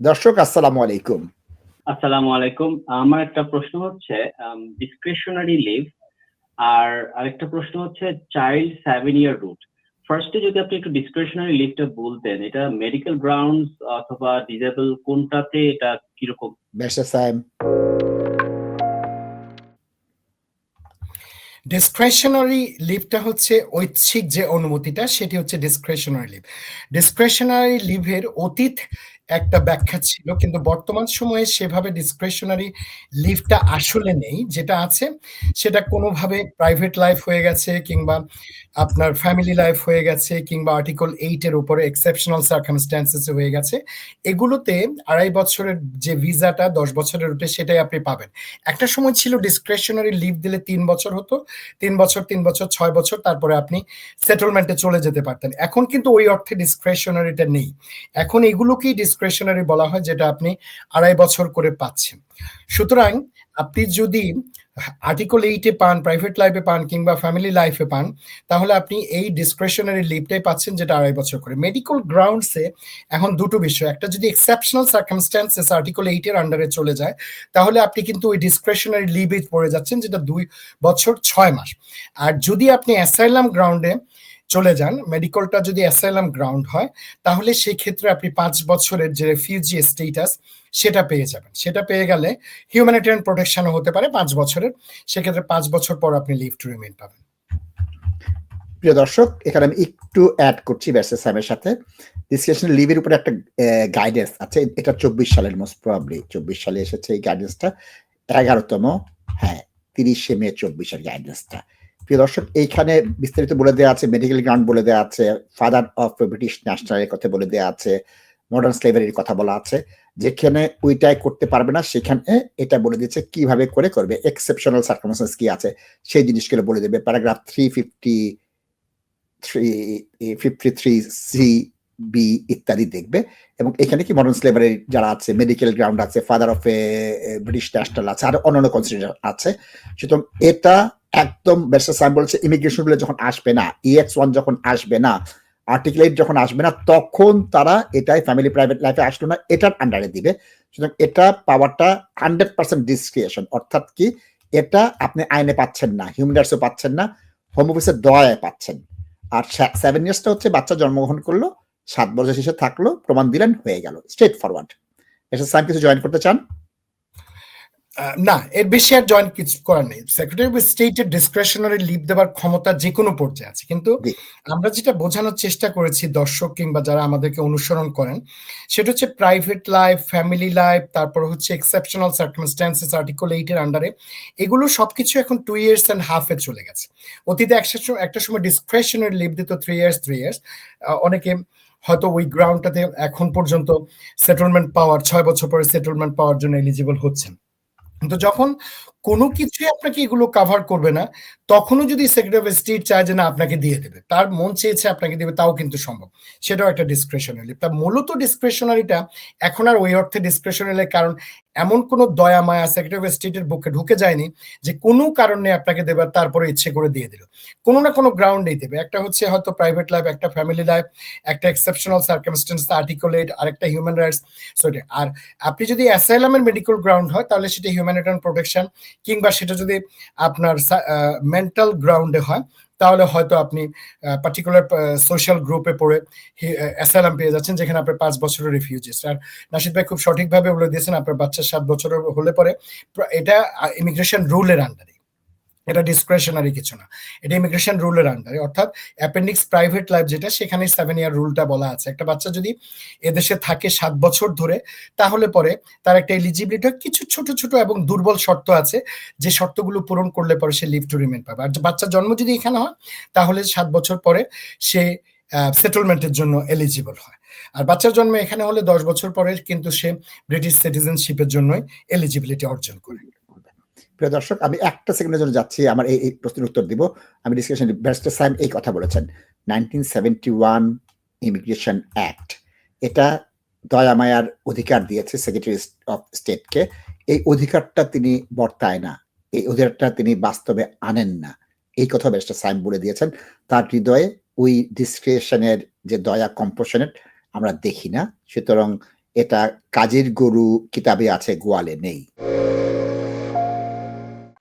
দর্শক আসসালামু আলাইকুম। আসসালামু আলাইকুম। আমার একটা প্রশ্ন হচ্ছে ডিসক্রিশনারি লিভ আর আরেকটা প্রশ্ন হচ্ছে চাইল্ড সেভেন ইয়ার রুট ফার্স্টে যদি আপনি একটু ডিসক্রিশনারি লিভটা বলতেন এটা মেডিকেল গ্রাউন্ডস অথবা ডিজেবল কোনটাতে এটা কীরকম? ব্যারিস্টার সাহেব ডিসক্রেশনারি লিভটা হচ্ছে ঐচ্ছিক যে অনুমতিটা সেটি হচ্ছে ডিসক্রেশনারি লিভ ডিসক্রেশনারি লিভের অতীত একটা ব্যাখ্যা ছিল, কিন্তু বর্তমান সময়ে সেভাবে ডিসক্রেশনারি লিভটা আসলে নেই। যেটা আছে, সেটা কোনোভাবে প্রাইভেট লাইফ হয়ে গেছে কিংবা আপনার ফ্যামিলি লাইফ হয়ে গেছে কিংবা আর্টিকেল এইটের উপরে এক্সেপশনাল সার্কামস্ট্যান্সেস হয়ে গেছে। এগুলোতে আড়াই বছরের যে ভিসাটা, দশ বছরের উঠে সেটাই আপনি পাবেন। একটা সময় ছিল ডিসক্রেশনারি লিভ দিলে তিন বছর হতো, তিন বছর তিন বছর, ছয় বছর, তারপরে আপনি সেটেলমেন্টে চলে যেতে পারতেন। এখন কিন্তু ওই অর্থে ডিসক্রেশনারিটা নেই। এখন এগুলোকেই ডিসক্রেশনারি বলা হয়, যেটা আপনি আড়াই বছর করে পাচ্ছেন। সুতরাং আপনি যদি আর্টিকেল এইটে পান প্রাইভেট লাইফে পান, কিংবা ফ্যামিলি লাইফে পান, তাহলে আপনি এই ডিসক্রেশনারি লিভটাই পাচ্ছেন, যেটা আড়াই বছর করে। মেডিকেল গ্রাউন্ডসে এখন দুটো বিষয়। একটা যদি এক্সেপশনাল সার্কামস্ট্যান্সেস আর্টিকেল এইটের আন্ডারে চলে যায়, তাহলে আপনি কিন্তু ওই ডিসক্রেশনারি লিভে পড়ে যাচ্ছেন, যেটা দুই বছর ছয় মাস। আর যদি আপনি অ্যাসাইলাম গ্রাউন্ডে চলে যান মেডিকেলটা যদি অ্যাসাইলাম গ্রাউন্ড হয়, তাহলে সেই ক্ষেত্রে আপনি পাঁচ বছরের যে রেফিউজি স্টেটাস সেটা পেয়ে যাবেন। সেটা পেয়ে গেলে হিউম্যানিটেরিয়ান প্রোটেকশনও হতে পারে পাঁচ বছরের। সেক্ষেত্রে পাঁচ বছর পর আপনি লিভ টু রিমেন পাবেন। প্রিয় দর্শক, এখানে আমি একটু অ্যাড করছি ব্যারিস্টার সাহেবের সাথে। ডিসকাশন লিভের উপরে একটা গাইডেন্স আছে। এটা চব্বিশ সালের মোস্ট প্রবাবলি চব্বিশ সালে এসেছে এই গাইডেন্সটা এগারোতম হ্যাঁ তিরিশে মে চব্বিশের গাইডেন্সটা প্রিয় দর্শক, এইখানে বিস্তারিত বলে দেওয়া আছে মেডিকেল গ্রাউন্ড বলে দেওয়া আছে ফাদার অফ ব্রিটিশ ন্যাশনালের কথা বলে দেওয়া আছে মডার্ন স্লেভারির কথা বলা আছে। যেখানে ওইটাই করতে পারবে না, সেখানে এটা বলে দিচ্ছে কীভাবে করে করবে এক্সেপশনাল সার্কামস্টেন্স কি আছে, সেই জিনিসগুলো বলে দেবে। Paragraph three fifty three fifty three C B ইত্যাদি দেখবে। এবং এখানে কি মডার্ন স্লেভারি যারা আছে মেডিকেল গ্রাউন্ড আছে father of a British national আছে, আর অন্যান্য কনসিডার আছে। সুতরাং এটা একদম ব্যারিস্টার সাহেব বলেছে ইমিগ্রেশনগুলো যখন আসবে না ইএক্স ওয়ান যখন আসবে না আর্টিকেল এইট যখন আসবে না, তখন তারা এটাই ফ্যামিলি প্রাইভেট লাইফে আসলো না, এটার আন্ডারে দিবে। সুতরাং এটা পাওয়ারটা হান্ড্রেড পার্সেন্ট ডিসক্রিয়েশন অর্থাৎ কি এটা আপনি আইনে পাচ্ছেন না হিউম্যান রাইটসও পাচ্ছেন না হোম অফিসের দয়ায় পাচ্ছেন। আর সেভেন ইয়ার্সটা হচ্ছে বাচ্চা জন্মগ্রহণ করল, সাত বছর শেষে থাকল, প্রমাণ দিলেন, হয়ে গেল স্ট্রেট ফরওয়ার্ড এসে সাহেব কিছু জয়েন করতে চান? না এর বেশি আর জয়েন কিছু করার নেই। সেক্রেটারি অফ স্টেটের ডিসক্রেশনারি লিভ দেওয়ার ক্ষমতা যে কোনো পর্যায়ে আছে। কিন্তু আমরা যেটা বোঝানোর চেষ্টা করেছি দর্শক কিংবা যারা আমাদেরকে অনুসরণ করেন সেটা হচ্ছে প্রাইভেট লাইফ ফ্যামিলি লাইফ তারপর হচ্ছে এক্সেপশনাল সার্কামস্ট্যান্সেস আর্টিকেল এইটের আন্ডারে এগুলো সবকিছু এখন টু ইয়ার্স অ্যান্ড হাফে চলে গেছে। অতীতে একটা একটা সময় ডিসক্রেশনারি লিভ দিত থ্রি ইয়ার্স থ্রি ইয়ার্স অনেকে হয়তো ওই গ্রাউন্ডটাতে এখন পর্যন্ত সেটেলমেন্ট পাওয়ার ছয় বছর পরে সেটেলমেন্ট পাওয়ার জন্য এলিজিবল হচ্ছেন। কিন্তু যখন কোনো কিছুই আপনাকে এগুলো কাভার করবে না। তখনও যদি সেক্রেটারি অফ স্টেট চায় যে না, আপনাকে দিয়ে দেবে। তার মন চেয়েছে আপনাকে দেবে, তাও কিন্তু সম্ভব। সেটাও একটা ডিসক্রেশনারি তা মূলত ডিসক্রেশনারিটা এখন আর ওই অর্থে ডিসক্রেশনারি কারণ এমন কোনো দয়া, মায়া সেক্রেটারি অফ স্টেটের বুকে ঢুকে যায়নি যে কোনো কারণে আপনাকে দেবে তারপরে ইচ্ছে করে দিয়ে দিল। কোনো না কোনো গ্রাউন্ডেই দেবে। একটা হচ্ছে হয়তো প্রাইভেট লাইফ একটা ফ্যামিলি লাইফ একটা এক্সেপশনাল সার্কামস্টেন্স আর্টিকুলেট আর একটা হিউম্যান রাইটস আর আপনি যদি অ্যাসাইলামের মেডিকেল গ্রাউন্ড হয়, তাহলে সেটা হিউম্যানিটারিয়ান প্রোটেকশন কিংবা সেটা যদি আপনার মেন্টাল গ্রাউন্ডে হয়, তাহলে হয়তো আপনি পার্টিকুলার সোশ্যাল গ্রুপে পড়ে অ্যাসাইলাম পেয়ে যাচ্ছেন, যেখানে আপনার পাঁচ বছরের রিফিউজিস আর নাসিদ ভাই খুব সঠিকভাবে বলে দিয়েছেন, আপনার বাচ্চা সাত বছরের হলে পরে এটা ইমিগ্রেশন রুলের আন্ডারে এটা ডিসক্রেশনারি কিছু না। এটা ইমিগ্রেশন রুলের আন্ডারে অর্থাৎ অ্যাপেন্ডিক্স প্রাইভেট লাইফ যেটা সেখানে সেভেন ইয়ার রুলটা বলা আছে। একটা বাচ্চা যদি এদেশে থাকে সাত বছর ধরে, তাহলে পরে তার একটা এলিজিবিলিটি কিছু ছোট ছোট এবং দুর্বল শর্ত আছে, যে শর্তগুলো পূরণ করলে পরে সে লিভ টু রিমেন পাবে। আর বাচ্চার জন্ম যদি এখানে হয়, তাহলে সাত বছর পরে সে সেটেলমেন্টের জন্য এলিজিবল হয়। আর বাচ্চার জন্ম এখানে হলে দশ বছর পরে কিন্তু সে ব্রিটিশ সিটিজেনশিপের জন্যই এলিজিবিলিটি অর্জন করে। প্রিয় দর্শক, আমি একটা সেকেন্ডের জন্য যাচ্ছি, আমার এই প্রশ্নের উত্তর দিব। আমি ডিসকাশন ব্যারিস্টার সাহেব এই কথা বলেছেন। Nineteen seventy one immigration act এটা দয়ামায়ার অধিকার দিয়েছে সেক্রেটারি অফ স্টেটকে এই অধিকারটা তিনি বর্তায় না, এই অধিকারটা তিনি বাস্তবে আনেন না। এই কথা ব্যারিস্টার সাহেব বলে দিয়েছেন। তার হৃদয়ে ওই ডিসক্রিপশনের যে দয়া কম্পোশনের আমরা দেখি না। সুতরাং এটা কাজের গরু কিতাবে আছে, গোয়ালে নেই।